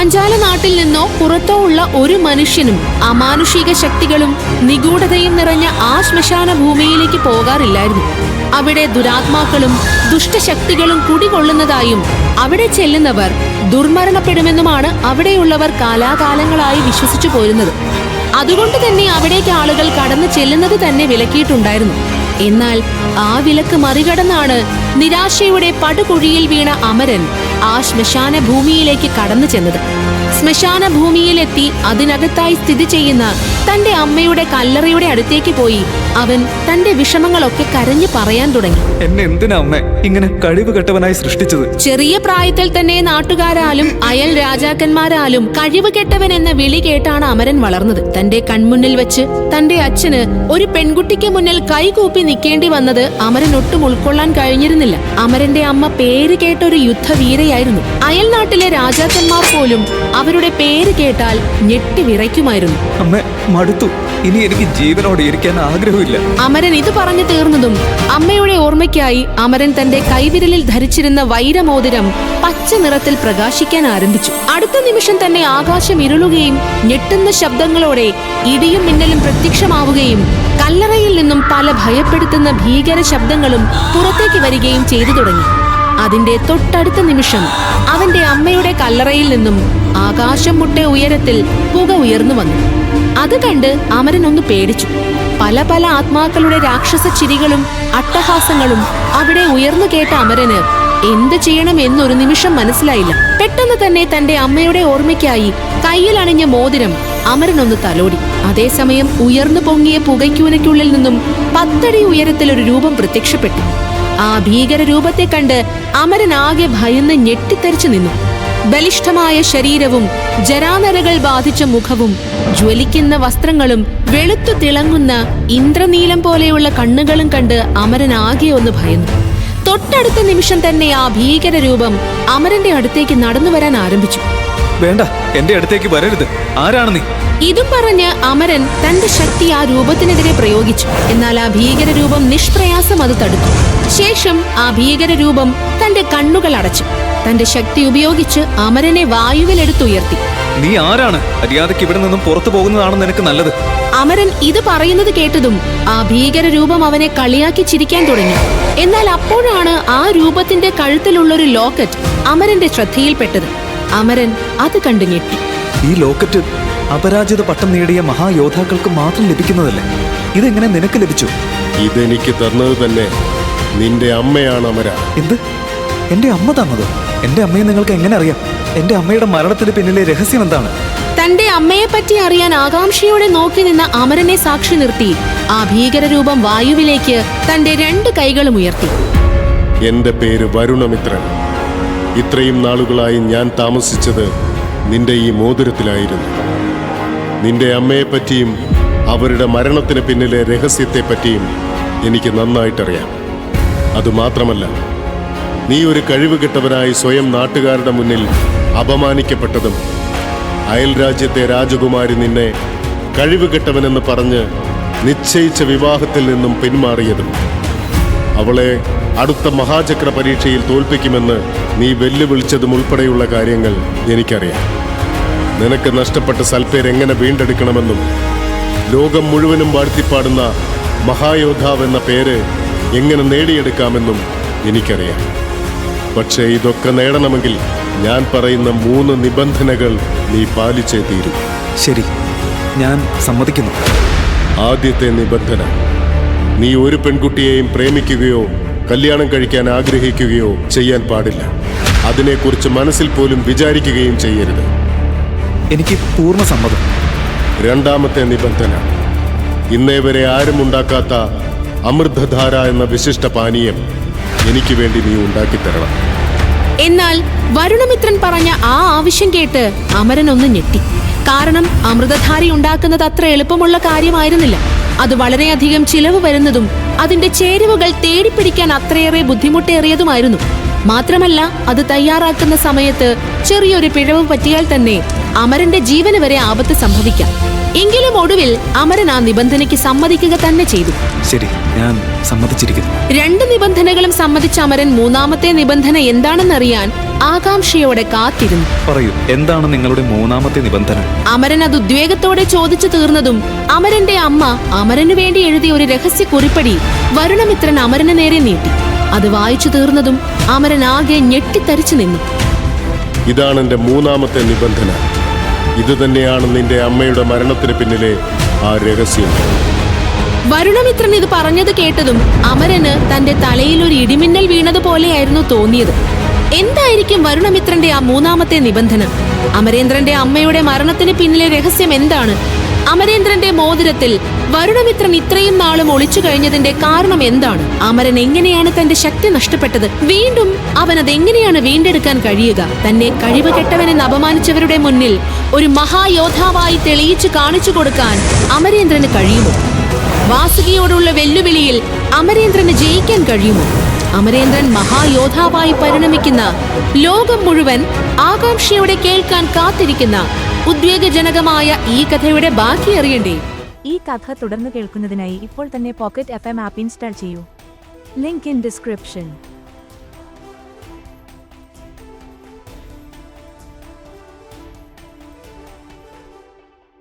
പാഞ്ചാല നാട്ടിൽ നിന്നോ പുറത്തോ ഉള്ള ഒരു മനുഷ്യനും അമാനുഷിക ശക്തികളും നിഗൂഢതയും നിറഞ്ഞ ആ ശ്മശാന ഭൂമിയിലേക്ക് പോകാറില്ലായിരുന്നു. അവിടെ ദുരാത്മാക്കളും ദുഷ്ടശക്തികളും കുടികൊള്ളുന്നതായും അവിടെ ചെല്ലുന്നവർ ദുർമരണപ്പെടുമെന്നുമാണ് അവിടെയുള്ളവർ കാലാകാലങ്ങളായി വിശ്വസിച്ചു പോരുന്നത്. അതുകൊണ്ട് തന്നെ അവിടേക്ക് ആളുകൾ കടന്നു ചെല്ലുന്നത് തന്നെ വിലക്കിയിട്ടുണ്ടായിരുന്നു. എന്നാൽ ആ വിലക്ക് മറികടന്നാണ് നിരാശയുടെ പടുകുഴിയിൽ വീണ അമരൻ ആ ശ്മശാന ഭൂമിയിലേക്ക് കടന്നു ചെന്നത്. ശ്മശാന ഭൂമിയിലെത്തി അതിനകത്തായി സ്ഥിതി ചെയ്യുന്ന തന്റെ അമ്മയുടെ കല്ലറയുടെ അടുത്തേക്ക് പോയി. അവൻ തന്റെ വിഷമങ്ങളൊക്കെ കരഞ്ഞു പറയാൻ തുടങ്ങി. എന്നെ എന്തിനാ അമ്മ ഇങ്ങനെ കഴിവ് കെട്ടവനായി സൃഷ്ടിച്ചത്? ചെറിയ പ്രായത്തിൽ തന്നെ നാട്ടുകാരാലും അയൽ രാജാക്കന്മാരാലും കഴിവ് കെട്ടവൻ എന്ന വിളി കേട്ടാണ് അമരൻ വളർന്നത്. തന്റെ കൺമുന്നിൽ വെച്ച് തന്റെ അച്ഛന് ഒരു പെൺകുട്ടിക്ക് മുന്നിൽ കൈകൂപ്പി നിൽക്കേണ്ടി വന്നത് അമരൻ ഒട്ടും ഉൾക്കൊള്ളാൻ കഴിഞ്ഞിരുന്നില്ല. അമരന്റെ അമ്മ പേര് കേട്ട ഒരു യുദ്ധവീരയായിരുന്നു. അയൽ നാട്ടിലെ രാജാക്കന്മാർ പോലും അവരുടെ പേര് കേട്ടാൽ ഞെട്ടി വിറയ്ക്കുമായിരുന്നു. അമ്മ മടുത്തു. ഇനി എനിക്ക് ജീവനോട് ഇരിക്കാൻ ആഗ്രഹമില്ല. അമരൻ ഇത് പറഞ്ഞു തീർന്നതും അമ്മയുടെ ഓർമ്മയ്ക്കായി അമരൻ തന്റെ കൈവിരലിൽ ധരിച്ചിരുന്ന വൈരമോതിരം പച്ച നിറത്തിൽ പ്രകാശിക്കാൻ ആരംഭിച്ചു. അടുത്ത നിമിഷം തന്നെ ആകാശം ഇരുളുകയും ഞെട്ടുന്ന ശബ്ദങ്ങളോടെ ഇടിയും മിന്നലും പ്രത്യക്ഷമാവുകയും കല്ലറയിൽ നിന്നും പല ഭയപ്പെടുത്തുന്ന ഭീകര ശബ്ദങ്ങളും പുറത്തേക്ക് വരികയും ചെയ്തു തുടങ്ങി. അതിന്റെ തൊട്ടടുത്ത നിമിഷം അവന്റെ അമ്മയുടെ കല്ലറയിൽ നിന്നും ആകാശം മുട്ടെ ഉയരത്തിൽ പുക ഉയർന്നു വന്നു. അത് കണ്ട് അമരൻ ഒന്ന് പേടിച്ചു. പല പല ആത്മാക്കളുടെ രാക്ഷസ ചിരികളും അട്ടഹാസങ്ങളും അവിടെ ഉയർന്നു കേട്ട അമരന് എന്ത് ചെയ്യണം എന്നൊരു നിമിഷം മനസ്സിലായില്ല. പെട്ടെന്ന് തന്നെ തന്റെ അമ്മയുടെ ഓർമ്മയ്ക്കായി കയ്യിൽ അണിഞ്ഞ മോതിരം അമരനൊന്ന് തലോടി. അതേസമയം ഉയർന്നു പൊങ്ങിയ പുകയ്ക്കൂനയ്ക്കുള്ളിൽ നിന്നും പത്തടി ഉയരത്തിൽ ഒരു രൂപം പ്രത്യക്ഷപ്പെട്ടു. ആ ഭീകര രൂപത്തെ കണ്ട് അമരൻ ആകെ ഭയന്ന് ഞെട്ടിത്തെറിച്ചു നിന്നു. ബലിഷ്ഠമായ ശരീരവും ജരാനരകൾ ബാധിച്ച മുഖവും ജ്വലിക്കുന്ന വസ്ത്രങ്ങളും വെളുത്തു തിളങ്ങുന്ന ഇന്ദ്രനീലം പോലെയുള്ള കണ്ണുകളും കണ്ട് അമരൻ ആകെ ഒന്ന് ഭയന്നു. തൊട്ടടുത്ത നിമിഷം തന്നെ ആ ഭീകര രൂപം അമരന്റെ അടുത്തേക്ക് നടന്നു വരാൻ ആരംഭിച്ചു. വേണ്ട എന്റെ അടുത്തേക്ക് വരരുത്. ആരാണ് നീ? ഇതും പറഞ്ഞ് അമരൻ തന്റെ ശക്തി ആ രൂപത്തിനെതിരെ പ്രയോഗിച്ചു. എന്നാൽ ആ ഭീകര രൂപം നിഷ്പ്രയാസം അത് തടുത്തു. ശേഷം ആ ഭീകര രൂപം തന്റെ കണ്ണുകൾ അടച്ചു. തന്റെ ശക്തി ഉപയോഗിച്ച് അമരനെ വായുവിലെടുത്തുയർത്തി നീ ആരാണ്? മര്യാദയ്ക്ക് ഇവിടെ നിന്നും പുറത്തു പോകുന്നതാണ് നിനക്ക് നല്ലത്? അമരൻ ഇത് പറയുന്നത് കേട്ടതും ആ ഭീകര രൂപം അവനെ കളിയാക്കി ചിരിക്കാൻ തുടങ്ങി. എന്നാൽ അപ്പോഴാണ് ആ രൂപത്തിന്റെ കഴുത്തിലുള്ളൊരു ലോക്കറ്റ് അമരന്റെ ശ്രദ്ധയിൽപ്പെട്ടത്. അമരൻ അത് കണ്ടു ഞെട്ടി ഈ ലോക്കറ്റ് അപരാജിത പട്ടം നേടിയ മഹായോദ്ധാക്കൾക്ക് മാത്രം ലഭിക്കുന്നതല്ലേ? ഇതെങ്ങനെ നിനക്ക് ലഭിച്ചു? ഇതെനിക്ക് തന്നത് തന്നെ നിന്റെ അമ്മയാണ് അമര. എന്ത്? എന്റെ അമ്മ തന്നത്? എന്റെ അമ്മയെ നിങ്ങൾക്ക് എങ്ങനെ അറിയാം? എന്റെ അമ്മയുടെ മരണത്തിന് പിന്നിലെ രഹസ്യം എന്താണ്? തന്റെ അമ്മയെ പറ്റി അറിയാൻ ആകാംക്ഷയോടെ നോക്കി നിന്ന അമരനെ സാക്ഷി നിർത്തി. ആ ഭീകരരൂപം വായുവിലേക്ക് തന്റെ രണ്ട് കൈകളും ഉയർത്തി. എന്റെ പേര് വരുണമിത്രൻ. ഇത്രയും നാളുകളായി ഞാൻ താമസിച്ചത് നിന്റെ ഈ മോതിരത്തിലായിരുന്നു. നിന്റെ അമ്മയെപ്പറ്റിയും അവരുടെ മരണത്തിന് പിന്നിലെ രഹസ്യത്തെപ്പറ്റിയും എനിക്ക് നന്നായിട്ടറിയാം. അതുമാത്രമല്ല നീ ഒരു കഴിവ് കെട്ടവനായി സ്വയം നാട്ടുകാരുടെ മുന്നിൽ അപമാനിക്കപ്പെട്ടതും അയൽ രാജ്യത്തെ രാജകുമാരി നിന്നെ കഴിവ് കെട്ടവനെന്ന് പറഞ്ഞ് നിശ്ചയിച്ച വിവാഹത്തിൽ നിന്നും പിന്മാറിയതും അവളെ അടുത്ത മഹാചക്ര പരീക്ഷയിൽ തോൽപ്പിക്കുമെന്ന് നീ വെല്ലുവിളിച്ചതും ഉൾപ്പെടെയുള്ള കാര്യങ്ങൾ എനിക്കറിയാം. നിനക്ക് നഷ്ടപ്പെട്ട സൽപ്പേർ എങ്ങനെ വീണ്ടെടുക്കണമെന്നും ലോകം മുഴുവനും വാഴ്ത്തിപ്പാടുന്ന മഹായോദ്ധാവ് എന്ന പേര് എങ്ങനെ നേടിയെടുക്കാമെന്നും എനിക്കറിയാം. പക്ഷേ ഇതൊക്കെ നേടണമെങ്കിൽ ഞാൻ പറയുന്ന മൂന്ന് നിബന്ധനകൾ നീ പാലിച്ചേ തീരൂ. ശരി ഞാൻ സമ്മതിക്കുന്നു. ആദ്യത്തെ നിബന്ധന നീ ഒരു പെൺകുട്ടിയെയും പ്രേമിക്കുകയോ കല്യാണം കഴിക്കാൻ ആഗ്രഹിക്കുകയോ ചെയ്യാൻ പാടില്ല. അതിനെക്കുറിച്ച് മനസ്സിൽ പോലും വിചാരിക്കുകയും ചെയ്യരുത്. എനിക്ക് പൂർണ സമ്മതം. രണ്ടാമത്തെ നിബന്ധന. ഇന്നേ വരെ ആരും ഉണ്ടാക്കാത്ത അമൃതധാര എന്ന വിശിഷ്ട പാനീയം എനിക്ക് വേണ്ടി നീ ഉണ്ടാക്കിത്തരണം. എന്നാൽ വരുണമിത്രൻ പറഞ്ഞ ആ ആവശ്യം കേട്ട് അമരൻ ഒന്ന് ഞെട്ടി. കാരണം അമൃതധാരി ഉണ്ടാക്കുന്നത് അത്ര എളുപ്പമുള്ള കാര്യമായിരുന്നില്ല. അത് വളരെയധികം ചിലവ് വരുന്നതും അതിന്റെ ചേരുവകൾ തേടിപ്പിടിക്കാൻ അത്രയേറെ ബുദ്ധിമുട്ടേറിയതുമായിരുന്നു. മാത്രമല്ല അത് തയ്യാറാക്കുന്ന സമയത്ത് ചെറിയൊരു പിഴവ് പറ്റിയാൽ തന്നെ അമരന്റെ ജീവന് വരെ ആപത്ത് സംഭവിക്കാം. എങ്കിലും ഒടുവിൽ അമരൻ ആ നിബന്ധനയ്ക്ക് സമ്മതിക്കുക തന്നെ ചെയ്തു. ശരി ഞാൻ സമ്മതിച്ചിരിക്കുന്നു. രണ്ട് നിബന്ധനകളും സമ്മതിച്ച അമരൻ മൂന്നാമത്തെ നിബന്ധന എന്താണെന്നറിയാൻ ആകാംക്ഷയോടെ കാത്തിരുന്നു. പറയൂ എന്താണ് നിങ്ങളുടെ മൂന്നാമത്തെ നിബന്ധന? അമരൻ അത് ഉദ്വേഗത്തോടെ ചോദിച്ചു തീർന്നതും അമരന്റെ അമ്മ അമരനു വേണ്ടി എഴുതിയ ഒരു രഹസ്യ കുറിപ്പടി വരുണമിത്രൻ അമരന് നേരെ നീട്ടി. അത് വായിച്ചു തീർന്നതും അമരൻ ആകെ ഞെട്ടിത്തരിച്ചു നിന്നു. ഇതാണ് എന്റെ മൂന്നാമത്തെ നിബന്ധന. ഇത് തന്നെയാണ് നിന്റെ അമ്മയുടെ മരണത്തിന് പിന്നിലെ ആ രഹസ്യം. വരുണമിത്രൻ ഇത് പറഞ്ഞത് കേട്ടതും അമരന് തന്റെ തലയിൽ ഒരു ഇടിമിന്നൽ വീണതുപോലെയായിരുന്നു തോന്നിയത്. എന്തായിരിക്കും വരുണമിത്രന്റെ ആ മൂന്നാമത്തെ നിബന്ധന? അമരേന്ദ്രന്റെ അമ്മയുടെ മരണത്തിന് പിന്നിലെ രഹസ്യം എന്താണ്? അമരേന്ദ്രന്റെ മോതിരത്തിൽ വരുണമിത്രൻ ഇത്രയും നാളും ഒളിച്ചു കഴിഞ്ഞതിന്റെ കാരണം എന്താണ്? അമരൻ എങ്ങനെയാണ് തന്റെ ശക്തി നഷ്ടപ്പെട്ടത്? വീണ്ടും അവൻ അതെങ്ങനെയാണ് വീണ്ടെടുക്കാൻ കഴിയുക? തന്നെ കഴിവ് കെട്ടവനെന്ന് അപമാനിച്ചവരുടെ മുന്നിൽ ഒരു മഹായോദ്ധാവായി തെളിയിച്ചു കാണിച്ചു കൊടുക്കാൻ അമരേന്ദ്രന് കഴിയുമോ? വാസുകിയോടുള്ള വെല്ലുവിളിയിൽ അമരേന്ദ്രന് ജയിക്കാൻ കഴിയുമോ? അമരേന്ദ്രൻ മഹായോദ്ധാവായി പരിണമിക്കുന്ന ലോകം മുഴുവൻ ആകാംക്ഷയോടെ കേൾക്കാൻ കാത്തിരിക്കുന്ന ഉദ്വേഗജനകമായ ഈ കഥയുടെ ബാക്കി അറിയണ്ടേ? ഈ കഥ തുടർന്ന് കേൾക്കുന്നതിനായി ഇപ്പോൾ തന്നെ പോക്കറ്റ് എഫ് എം ആപ്പ് ഇൻസ്റ്റാൾ ചെയ്യൂ. Link in description.